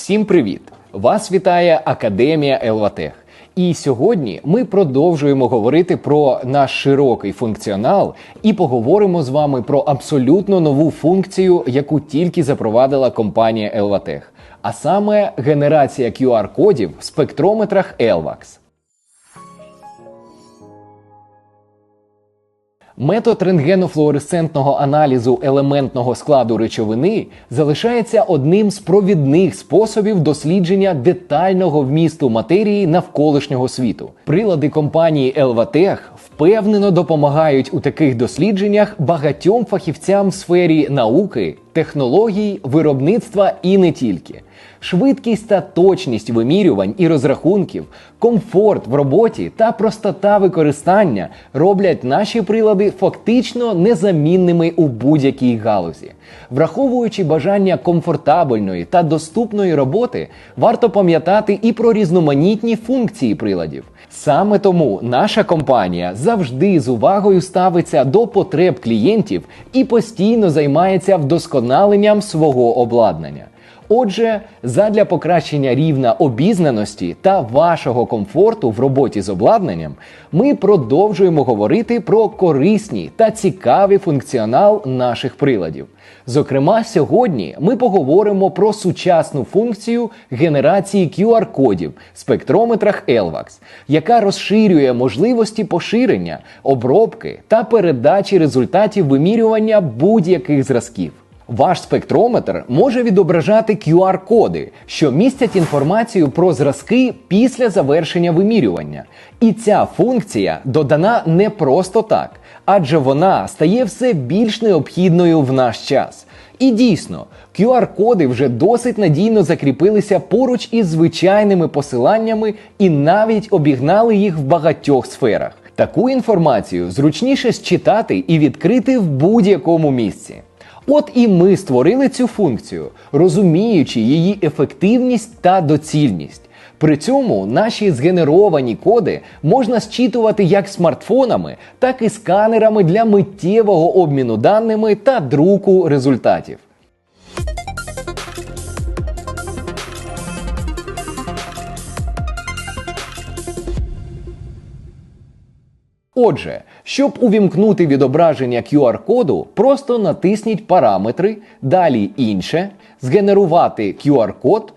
Всім привіт! Вас вітає Академія Елватех. І сьогодні ми продовжуємо говорити про наш широкий функціонал і поговоримо з вами про абсолютно нову функцію, яку тільки запровадила компанія Елватех, а саме генерація QR-кодів в спектрометрах Elvax. Метод рентгенофлуоресцентного аналізу елементного складу речовини залишається одним з провідних способів дослідження детального вмісту матерії навколишнього світу. Прилади компанії Елватех впевнено допомагають у таких дослідженнях багатьом фахівцям в сфері науки, технологій, виробництва і не тільки. Швидкість та точність вимірювань і розрахунків, комфорт в роботі та простота використання роблять наші прилади фактично незамінними у будь-якій галузі. Враховуючи бажання комфортабельної та доступної роботи, варто пам'ятати і про різноманітні функції приладів. Саме тому наша компанія завжди з увагою ставиться до потреб клієнтів і постійно займається вдосконаленням свого обладнання. Отже, задля покращення рівня обізнаності та вашого комфорту в роботі з обладнанням, ми продовжуємо говорити про корисні та цікавий функціонал наших приладів. Зокрема, сьогодні ми поговоримо про сучасну функцію генерації QR-кодів спектрометрах Elvax, яка розширює можливості поширення, обробки та передачі результатів вимірювання будь-яких зразків. Ваш спектрометр може відображати QR-коди, що містять інформацію про зразки після завершення вимірювання. І ця функція додана не просто так, адже вона стає все більш необхідною в наш час. І дійсно, QR-коди вже досить надійно закріпилися поруч із звичайними посиланнями і навіть обігнали їх в багатьох сферах. Таку інформацію зручніше считати і відкрити в будь-якому місці. От і ми створили цю функцію, розуміючи її ефективність та доцільність. При цьому наші згенеровані коди можна зчитувати як смартфонами, так і сканерами для миттєвого обміну даними та друку результатів. Отже, щоб увімкнути відображення QR-коду, просто натисніть параметри, далі інше, згенерувати QR-код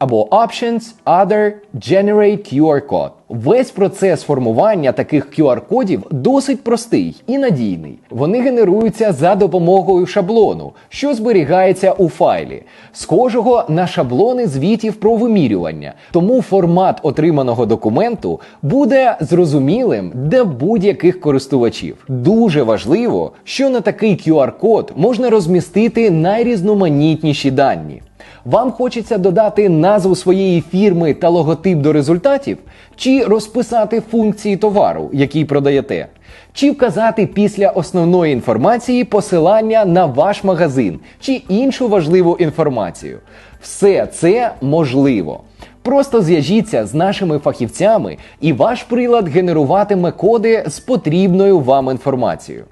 або Options, Other, Generate QR Code. Весь процес формування таких QR-кодів досить простий і надійний. Вони генеруються за допомогою шаблону, що зберігається у файлі, схожого на шаблони звітів про вимірювання. Тому формат отриманого документу буде зрозумілим для будь-яких користувачів. Дуже важливо, що на такий QR-код можна розмістити найрізноманітніші дані. Вам хочеться додати назву своєї фірми та логотип до результатів, чи розписати функції товару, який продаєте, чи вказати після основної інформації посилання на ваш магазин чи іншу важливу інформацію. Все це можливо. Просто зв'яжіться з нашими фахівцями, і ваш прилад генеруватиме коди з потрібною вам інформацією.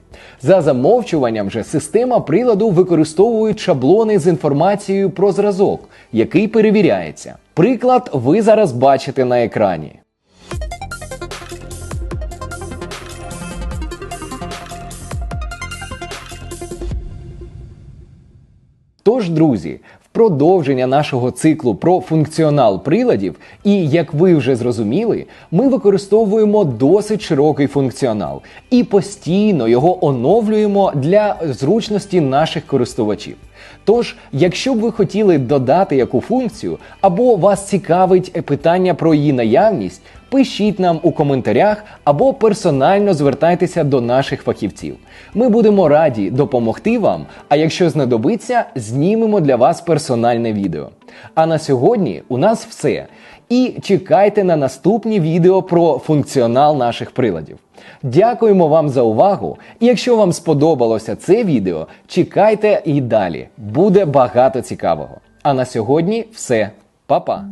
За замовчуванням же система приладу використовує шаблони з інформацією про зразок, який перевіряється. Приклад ви зараз бачите на екрані. Тож, друзі, продовження нашого циклу про функціонал приладів, і як ви вже зрозуміли, ми використовуємо досить широкий функціонал і постійно його оновлюємо для зручності наших користувачів. Тож, якщо б ви хотіли додати яку функцію, або вас цікавить питання про її наявність, пишіть нам у коментарях або персонально звертайтеся до наших фахівців. Ми будемо раді допомогти вам. А якщо знадобиться, знімемо для вас персональне відео. А на сьогодні у нас все. І чекайте на наступні відео про функціонал наших приладів. Дякуємо вам за увагу! І якщо вам сподобалося це відео, чекайте і далі. Буде багато цікавого. А на сьогодні все. Па-па!